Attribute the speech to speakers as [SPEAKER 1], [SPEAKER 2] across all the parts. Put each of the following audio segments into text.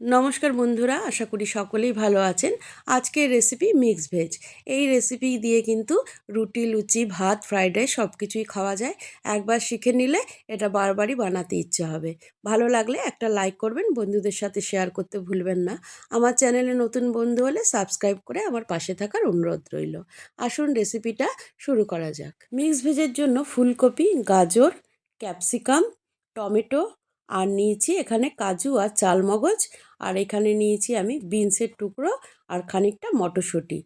[SPEAKER 1] নমস্কার বন্ধুরা, আশা করি সকলেই ভালো আছেন। আজকের রেসিপি মিক্স ভেজ এই রেসিপি দিয়ে কিন্তু রুটি, লুচি, ভাত ফ্রাইড রাইস সব কিছুই খাওয়া যায়। একবার শিখে নিলে এটা বারবারই বানাতে ইচ্ছে হবে। ভালো লাগলে একটা লাইক করবেন, বন্ধুদের সাথে শেয়ার করতে ভুলবেন না। আমার চ্যানেলে নতুন বন্ধু হলে সাবস্ক্রাইব করে আমার পাশে থাকার অনুরোধ রইল। আসুন রেসিপিটা শুরু করা যাক। মিক্স ভেজের জন্য ফুলকপি, গাজর ক্যাপসিকাম টমেটো আর নিয়েছি এখানে কাজু আর চালমগজ। আর এখানে নিয়েছি আমি বিনসের টুকরো আর খানিকটা মটরশুঁটি।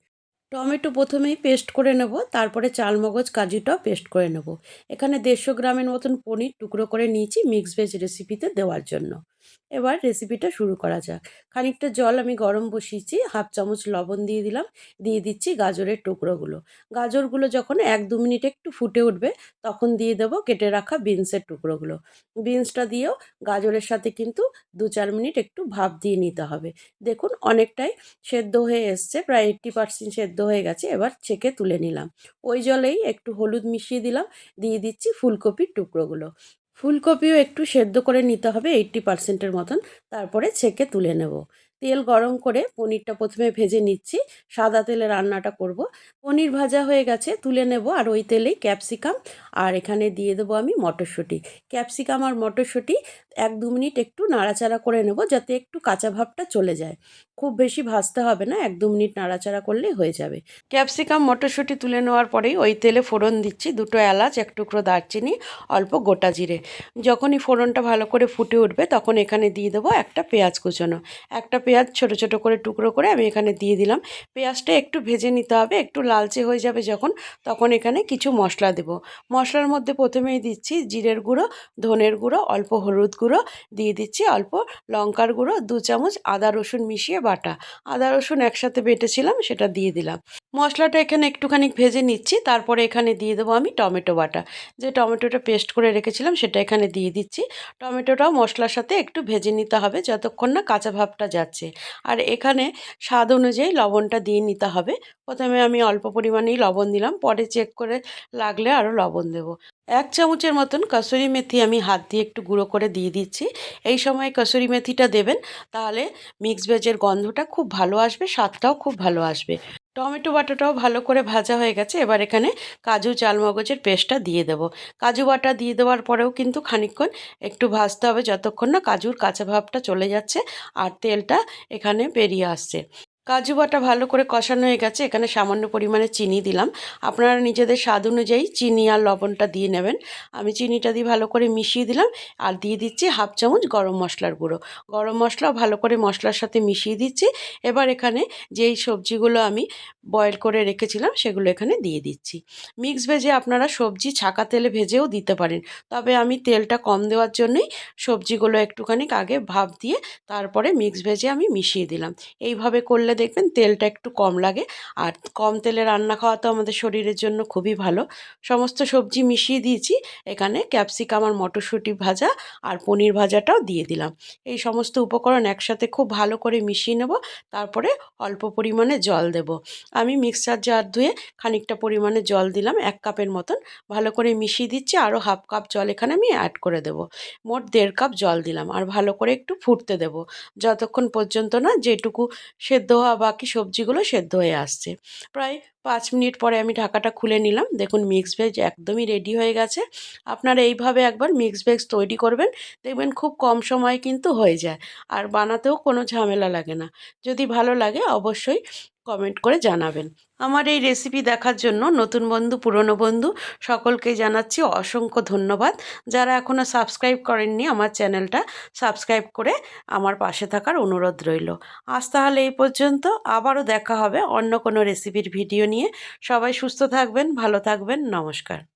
[SPEAKER 1] টমেটো প্রথমেই পেস্ট করে নেব, তারপরে চালমগজ কাজুটাও পেস্ট করে নেব। এখানে দেড়শো গ্রামের মতন পনির টুকরো করে নিয়েছি মিক্স ভেজ রেসিপিতে দেওয়ার জন্য। এবার রেসিপিটা শুরু করা যাক। খানিকটা জল আমি গরম বসিয়েছি, হাফ চামচ লবণ দিয়ে দিলাম, দিয়ে দিচ্ছি গাজরের টুকরোগুলো। গাজরগুলো যখন এক দু মিনিট একটু ফুটে উঠবে, তখন দিয়ে দেবো কেটে রাখা বিনসের টুকরোগুলো। বিনসটা দিয়েও গাজরের সাথে কিন্তু দু চার মিনিট একটু ভাপ দিয়ে নিতে হবে। দেখুন অনেকটাই সেদ্ধ হয়ে এসছে, প্রায় এইট্টি পার্সেন্ট সেদ্ধ হয়ে গেছে, এবার ছেঁকে তুলে নিলাম। ওই জলেই একটু হলুদ মিশিয়ে দিলাম, দিয়ে দিচ্ছি ফুলকপির টুকরোগুলো। ফুলকপিও একটু সেদ্ধ করে নিতে হবে এইট্টি পার্সেন্টের মতন। তারপরে ছেঁকে তুলে নেব। তেল গরম করে পনিরটা প্রথমে ভেজে নিচ্ছি। সাদা তেলে রান্নাটা করব। পনির ভাজা হয়ে গেছে, তুলে নেব আর ওই তেলেই ক্যাপসিকাম। আর এখানে দিয়ে দেবো আমি মটরশুঁটি। ক্যাপসিকাম আর মটরশুঁটি এক দু মিনিট একটু নাড়াচাড়া করে নেব যাতে একটু কাঁচা ভাবটা চলে যায়। খুব বেশি ভাজতে হবে না, এক দু মিনিট নাড়াচাড়া করলেই হয়ে যাবে। ক্যাপসিকাম, মটরশুঁটি তুলে নেওয়ার পরেই ওই তেলে ফোড়ন দিচ্ছি, দুটো এলাচ, এক টুকরো দারচিনি, অল্প গোটা জিরে। যখনই ফোড়নটা ভালো করে ফুটে উঠবে তখন এখানে দিয়ে দেবো একটা পেঁয়াজ কুচোনো। একটা পেঁয়াজ ছোট ছোট করে টুকরো করে আমি এখানে দিয়ে দিলাম। পেঁয়াজটা একটু ভেজে নিতে হবে, একটু লালচে হয়ে যাবে যখন, তখন এখানে কিছু মশলা দেব। মশলার মধ্যে প্রথমেই দিচ্ছি জিরের গুঁড়ো, ধনের গুঁড়ো, অল্প হলুদ গুঁড়ো দিয়ে দিচ্ছি অল্প লঙ্কার গুঁড়ো, দু চামচ আদা রসুন মিশিয়ে বাটা। আদা রসুন একসাথে বেটেছিলাম, সেটা দিয়ে দিলাম। মশলাটা এখানে একটুখানি ভেজে নিচ্ছি, তারপরে এখানে দিয়ে দেবো আমি টমেটো বাটা। যে টমেটোটা পেস্ট করে রেখেছিলাম, সেটা এখানে দিয়ে দিচ্ছি। টমেটোটাও মশলার সাথে একটু ভেজে নিতে হবে, যতক্ষণ না কাঁচা ভাবটা যাচ্ছে। আর এখানে স্বাদ অনুযায়ী লবণটা দিয়ে নিতে হবে। প্রথমে আমি অল্প পরিমাণেই লবণ দিলাম, পরে চেক করে লাগলে আরও লবণ দেবো। এক চামচের মতন কসুরি মেথি আমি হাত দিয়ে একটু গুঁড়ো করে দিয়ে দিচ্ছি। এই সময় কসুরি মেথিটা দেবেন, তাহলে মিক্স ভেজের গন্ধটা খুব ভালো আসবে, স্বাদটাও খুব ভালো আসবে। টমেটো বাটাটাও ভালো করে ভাজা হয়ে গেছে, এবার এখানে কাজু চালমগজের পেস্টটা দিয়ে দেবো। কাজু বাটা দিয়ে দেওয়ার পরেও কিন্তু খানিকক্ষণ একটু ভাজতে হবে, যতক্ষণ না কাজুর কাঁচা ভাবটা চলে যাচ্ছে আর তেলটা এখানে বেরিয়ে আসছে। কাজু বাটা ভালো করে কষানো হয়ে গেছে, এখানে সামান্য পরিমাণে চিনি দিলাম। আপনারা নিজেদের স্বাদ অনুযায়ী চিনি আর লবণটা দিয়ে নেবেন। আমি চিনিটা দিয়ে ভালো করে মিশিয়ে দিলাম আর দিয়ে দিচ্ছি হাফ চামচ গরম মশলার গুঁড়ো। গরম মশলা ভালো করে মশলার সাথে মিশিয়ে দিচ্ছি। এবার এখানে যেই সবজিগুলো আমি বয়েল করে রেখেছিলাম, সেগুলো এখানে দিয়ে দিচ্ছি। মিক্স ভেজে আপনারা সবজি ছাকা তেলে ভেজেও দিতে পারেন। তবে আমি তেলটা কম দেওয়ার জন্যই সবজিগুলো একটুখানি আগে ভাপ দিয়ে তারপরে মিক্স ভেজে আমি মিশিয়ে দিলাম। এইভাবে করলে করলে দেখবেন তেলটা একটু কম লাগে। আর কম তেলে রান্না খাওয়া তো আমাদের শরীরের জন্য খুবই ভালো। সমস্ত সবজি মিশিয়ে দিয়েছি, এখানে ক্যাপসিকাম আর মটরশুঁটি ভাজা আর পনির ভাজাটাও দিয়ে দিলাম। এই সমস্ত উপকরণ একসাথে খুব ভালো করে মিশিয়ে নেব, তারপরে অল্প পরিমাণে জল দেব। আমি মিক্সার জার ধুয়ে খানিকটা পরিমাণে জল দিলাম, এক কাপের মতন। ভালো করে মিশিয়ে দিচ্ছি, আরও হাফ কাপ জল এখানে আমি অ্যাড করে দেব। মোট দেড় কাপ জল দিলাম, আর ভালো করে একটু ফুটতে দেব। যতক্ষণ পর্যন্ত না যেটুকু সেদ্ধ হওয়া বাকি সবজিগুলো সেদ্ধ হয়ে আসছে। প্রায় পাঁচ মিনিট পরে আমি ঢাকাটা খুলে নিলাম। দেখুন মিক্স ভেজ একদমই রেডি হয়ে গেছে। আপনারা এইভাবে একবার মিক্স ভেজ তৈরি করবেন, দেখবেন খুব কম সময় কিন্তু হয়ে যায়। আর বানাতেও কোনো ঝামেলা লাগে না। যদি ভালো লাগে অবশ্যই কমেন্ট করে জানাবেন। আমার এই রেসিপি দেখার জন্য নতুন বন্ধু, পুরনো বন্ধু, সকলকে জানাচ্ছি অসংখ্য ধন্যবাদ। যারা এখনও সাবস্ক্রাইব করেননি, আমার চ্যানেলটা সাবস্ক্রাইব করে আমার পাশে থাকার অনুরোধ রইল। আজ তাহলে এই পর্যন্ত, আবারও দেখা হবে অন্য কোনো রেসিপির ভিডিও নিয়ে। সবাই সুস্থ থাকবেন, ভালো থাকবেন, নমস্কার।